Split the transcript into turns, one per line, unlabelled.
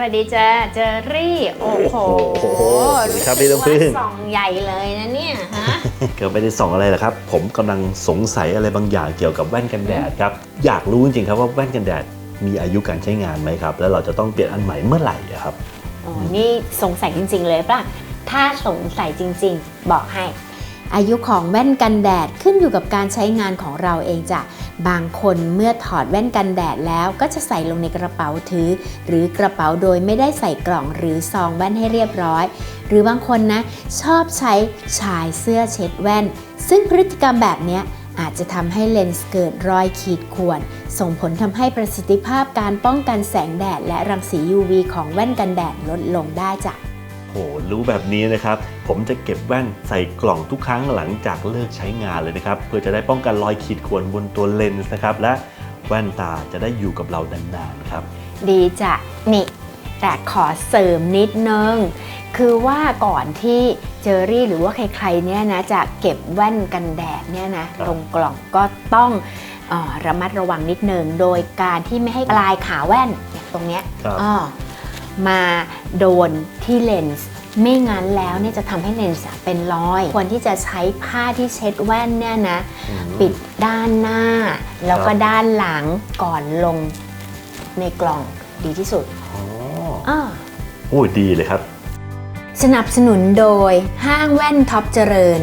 วัสดีจ้าเจอรี่ โอ้โห
โอ้โหสวัสดีครับพี่น้ำผึ้ง
รู้สึกว่าส่องใหญ่เลยนะเนี่ยฮะ
เกิดไม่ได้ส่องอะไรหรอกครับ ผมกำลังสงสัยอะไรบางอย่างเกี่ยวกับแว่นกันแดดครับ อยากรู้จริงๆครับว่าแว่นกันแดดมีอายุการใช้งานไหมครับ แล้วเราจะต้องเปลี่ยนอันใหม่เมื่อไหร่อะครับ
อ๋อนี่สงสัยจริง ๆ เลยป่ะ ถ้าสงสัยจริง ๆ บอกให้ อายุของแว่นกันแดดขึ้นอยู่กับการใช้งานของเราเองจ้ะ บางคนเมื่อถอดแว่นกันแดดแล้วก็จะใส่ลงในกระเป๋าถือ หรือกระเป๋าโดยไม่ได้ใส่กล่องหรือซองแว่นให้เรียบร้อย หรือบางคนนะชอบใช้ชายเสื้อเช็ดแว่น ซึ่งพฤติกรรมแบบนี้อาจจะทำให้เลนส์เกิดรอยขีดข่วน ส่งผลทำให้ประสิทธิภาพการป้องกันแสงแดด และรังสี UV ของแว่นกันแดดลดลงได้จ้ะ
รู้แบบนี้นะครับ ผมจะเก็บแว่นใส่กล่องทุกครั้งหลังจากเลิกใช้งานเลยนะครับ เพื่อจะได้ป้องกันรอยขีดข่วนบนตัวเลนส์นะครับ และแว่นตาจะได้อยู่กับเรานานๆครับ
ดีจ้ะนี่ แต่ขอเสริมนิดนึง คือว่าก่อนที่เจอรี่หรือว่าใครๆเนี่ยนะจะเก็บแว่นกันแดดเนี่ยนะครับลงกล่องก็ต้องเออระมัดระวังนิดนึงโดยการที่ไม่ให้ปลายขาแว่นเนี่ยตรงเนี้ย
ครับ
อ้อมาโดนที่เลนส์ ไม่งั้นแล้วเนี่ยจะทำให้เลนส์อะเป็นรอย ควรที่จะใช้ผ้าที่เช็ดแว่นเนี่ยนะ
อืม
ปิดด้านหน้า แล้วก็
ครับ
ด้านหลังก่อนลงในกล่องดีที่สุด
อ๋อ
อ้อ
โอ้ยดีเลยครับ
สนับสนุนโดยห้างแว่นท็อปเจริญ